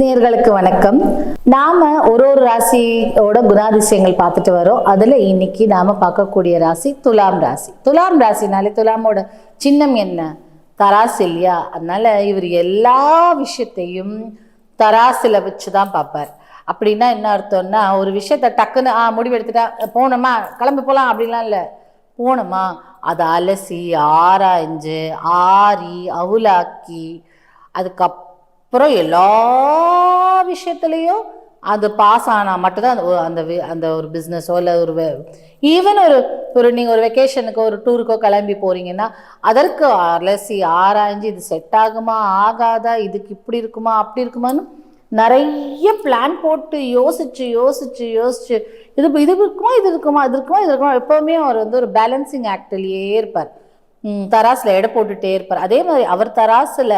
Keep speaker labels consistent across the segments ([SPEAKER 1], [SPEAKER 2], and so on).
[SPEAKER 1] நேயர்களுக்கு வணக்கம். நாம ஒரு ஒரு ராசியோட குணாதிசயங்கள் பார்த்துட்டு வரோம். அதுல இன்னைக்கு நாம பார்க்கக்கூடிய ராசி துலாம் ராசி. துலாம் ராசினாலே துலாமோட சின்னம் என்ன? தராசு இல்லையா? அதனால இவர் எல்லா விஷயத்தையும் தராசில வச்சு தான் பார்ப்பார். அப்படின்னா என்ன அர்த்தம்னா ஒரு விஷயத்த டக்குன்னு ஆ முடிவெடுத்துட்டா போனோமா கிளம்பி போகலாம் அப்படிலாம் இல்லை. போனோமா அதை அலசி ஆராய்ஞ்சு ஆரி அவுலாக்கி அதுக்கப்புறம் அப்புறம் எல்லா விஷயத்துலேயும் அது பாஸ் ஆனால் மட்டும்தான் அந்த அந்த வி- அந்த ஒரு பிஸ்னஸோ இல்லை ஒரு ஈவன் ஒரு ஒரு நீங்கள் ஒரு வெக்கேஷனுக்கோ ஒரு டூருக்கோ கிளம்பி போகிறீங்கன்னா அதற்கு அலசி ஆராய்ஞ்சு இது செட் ஆகுமா ஆகாதா இதுக்கு இப்படி இருக்குமா அப்படி இருக்குமான்னு நிறைய பிளான் போட்டு யோசிச்சு யோசிச்சு யோசிச்சு இது இது இருக்குமா இது இருக்குமா இது இருக்குமா இது இருக்குமா எப்போவுமே அவர் வந்து ஒரு பேலன்சிங் ஆக்டிலேயே இருப்பார். தராசில் எடை போட்டுகிட்டே இருப்பார். அதே மாதிரி அவர் தராசில்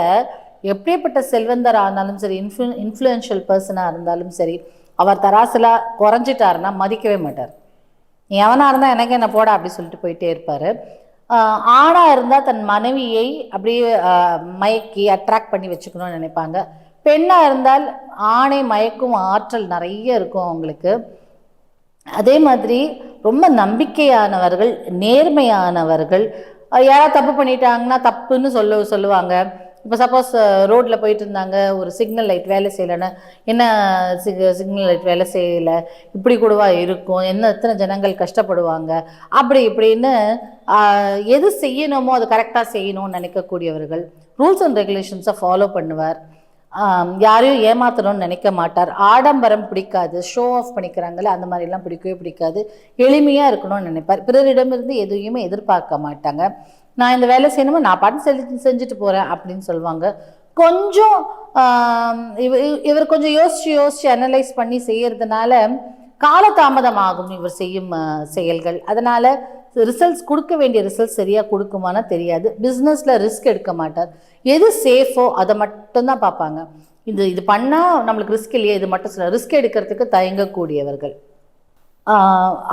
[SPEAKER 1] எப்படிப்பட்ட செல்வந்தராக இருந்தாலும் சரி இன்ஃப்ளு இன்ஃப்ளூயன்ஷியல் பர்சனாக இருந்தாலும் சரி அவர் தராசலாக குறைஞ்சிட்டாருன்னா மதிக்கவே மாட்டார். எவனாக இருந்தால் எனக்கு என்ன போடா அப்படி சொல்லிட்டு போயிட்டே இருப்பார். ஆணாக இருந்தால் தன் மனைவியை அப்படியே மயக்கி அட்ராக்ட் பண்ணி வச்சுக்கணும்னு நினைப்பாங்க. பெண்ணாக இருந்தால் ஆணை மயக்கும் ஆற்றல் நிறைய இருக்கும் அவங்களுக்கு. அதே மாதிரி ரொம்ப நம்பிக்கையானவர்கள் நேர்மையானவர்கள் யாராவது தப்பு பண்ணிட்டாங்கன்னா தப்புன்னு சொல்ல சொல்லுவாங்க. இப்போ சப்போஸ் ரோட்டில் போயிட்டு இருந்தாங்க ஒரு சிக்னல் லைட் வேலை செய்யலைன்னு என்ன சிக் சிக்னல் லைட் வேலை செய்யலை? இப்படி கூடவா இருக்கும்? என்ன எத்தனை ஜனங்கள் கஷ்டப்படுவாங்க? அப்படி இப்படின்னு எது செய்யணுமோ அது கரெக்டாக செய்யணும்னு நினைக்கக்கூடியவர்கள் ரூல்ஸ் அண்ட் ரெகுலேஷன்ஸை ஃபாலோ பண்ணுவார். யாரையும் ஏமாத்தணும்னு நினைக்க மாட்டார். ஆடம்பரம் பிடிக்காது. ஷோ ஆஃப் பண்ணிக்கிறாங்கல்ல அந்த மாதிரிலாம் பிடிக்கவே பிடிக்காது. எளிமையாக இருக்கணும்னு நினைப்பார். பிறரிடமிருந்து எதையுமே எதிர்பார்க்க மாட்டாங்க. நான் இந்த வேலை செய்யணுமோ? நான் பாட்டு செஞ்சு செஞ்சுட்டு போகிறேன் அப்படின்னு சொல்லுவாங்க. கொஞ்சம் இவ இவர் கொஞ்சம் யோசிச்சு யோசிச்சு அனலைஸ் பண்ணி செய்யறதுனால காலதாமதமாகும் இவர் செய்யும் செயல்கள். அதனால் ரிசல்ட்ஸ் கொடுக்க வேண்டிய ரிசல்ட்ஸ் சரியாக கொடுக்குமானா தெரியாது. பிஸ்னஸில் ரிஸ்க் எடுக்க மாட்டார். எது சேஃபோ அதை மட்டும்தான் பார்ப்பாங்க. இது இது பண்ணால் நம்மளுக்கு ரிஸ்க் இல்லையே இது மட்டும் சொல்ல ரிஸ்க் எடுக்கிறதுக்கு தயங்கக்கூடியவர்கள்.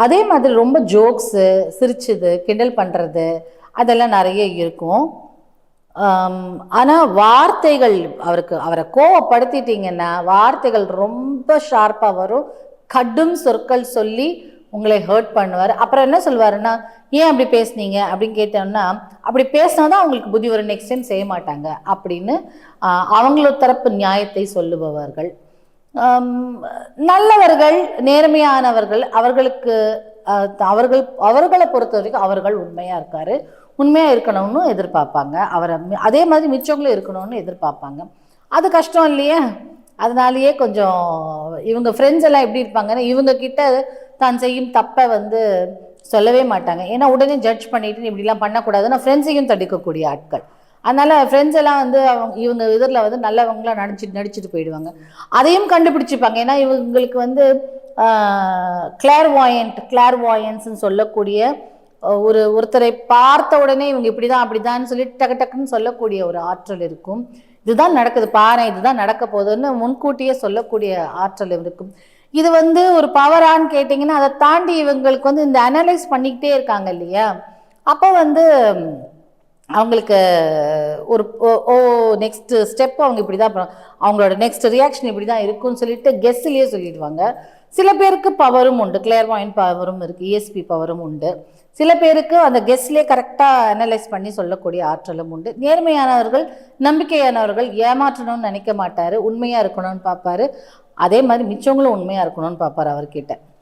[SPEAKER 1] அதே மாதிரி ரொம்ப ஜோக்ஸு சிரிச்சது கிண்டல் பண்ணுறது அதெல்லாம் நிறைய இருக்கும். ஆனால் வார்த்தைகள் அவருக்கு அவரை கோவப்படுத்திட்டீங்கன்னா வார்த்தைகள் ரொம்ப ஷார்ப்பாக வரும். கடும் சொற்கள் சொல்லி உங்களை ஹர்ட் பண்ணுவார். அப்புறம் என்ன சொல்லுவாருன்னா ஏன் அப்படி பேசுனீங்க? அப்படின்னு கேட்டோம்னா அப்படி பேசினா தான் அவங்களுக்கு புத்தி வரும். நெக்ஸ்ட் டைம் செய்ய மாட்டாங்க. அப்படின்னு அவங்களோட தரப்பு நியாயத்தை சொல்லுபவர்கள். நல்லவர்கள் நேர்மையானவர்கள் அவர்களுக்கு அவர்கள் அவர்களை பொறுத்த வரைக்கும் அவர்கள் உண்மையாக இருக்கார். உண்மையாக இருக்கணும்னு எதிர்பார்ப்பாங்க. அவரை அதே மாதிரி மிச்சவங்களும் இருக்கணும்னு எதிர்பார்ப்பாங்க. அது கஷ்டம் இல்லையா? அதனாலேயே கொஞ்சம் இவங்க ஃப்ரெண்ட்ஸ் எல்லாம் எப்படி இருப்பாங்கன்னா இவங்கக்கிட்ட தான் செய்யும் தப்பை வந்து சொல்லவே மாட்டாங்க. ஏன்னா உடனே ஜட்ஜ் பண்ணிட்டு இப்படிலாம் பண்ணக்கூடாதுன்னா ஃப்ரெண்ட்ஸையும் தடுக்கக்கூடிய ஆட்கள். அதனால் ஃப்ரெண்ட்ஸ் எல்லாம் வந்து அவங்க இவங்க இதில் வந்து நல்லவங்களா நடிச்சு நடிச்சிட்டு போயிடுவாங்க. அதையும் கண்டுபிடிச்சிப்பாங்க. ஏன்னா இவங்களுக்கு வந்து கிளார் வாயண்ட் சொல்லக்கூடிய ஒரு ஒருத்தரை பார்த்த உடனே இவங்க இப்படி இப்படிதான் அப்படிதான்னு சொல்லி டக்கு டக்குன்னு சொல்லக்கூடிய ஒரு ஆற்றல் இருக்கும். இதுதான் நடக்குது பாரு இதுதான் நடக்க போகுதுன்னு முன்கூட்டியே சொல்லக்கூடிய ஆற்றல் இருக்கும். இது வந்து ஒரு பவரான்னு கேட்டிங்கன்னா அதை தாண்டி இவங்களுக்கு வந்து இந்த அனலைஸ் பண்ணிக்கிட்டே இருக்காங்க இல்லையா? அப்போ வந்து அவங்களுக்கு ஒரு ஓ- ஓ நெக்ஸ்ட் ஸ்டெப் அவங்க இப்படி தான் அவங்களோட நெக்ஸ்ட் ரியாக்ஷன் இப்படி தான் இருக்கும்னு சொல்லிட்டு கெஸ்ட்லேயே சொல்லிடுவாங்க. சில பேருக்கு பவரும் உண்டு. கிளியர் பாயிண்ட் பவரும் இருக்குது இஎஸ்பி பவரும் உண்டு. சில பேருக்கு அந்த கெஸ்ட்லேயே கரெக்டாக அனலைஸ் பண்ணி சொல்லக்கூடிய ஆற்றலும் உண்டு. நேர்மையானவர்கள் நம்பிக்கையானவர்கள் ஏமாற்றணும்னு நினைக்க மாட்டார் உண்மையாக இருக்கணும்னு பார்ப்பாரு. அதே மாதிரி மிச்சவங்களும் உண்மையாக இருக்கணும்னு பார்ப்பார் அவர்கிட்ட.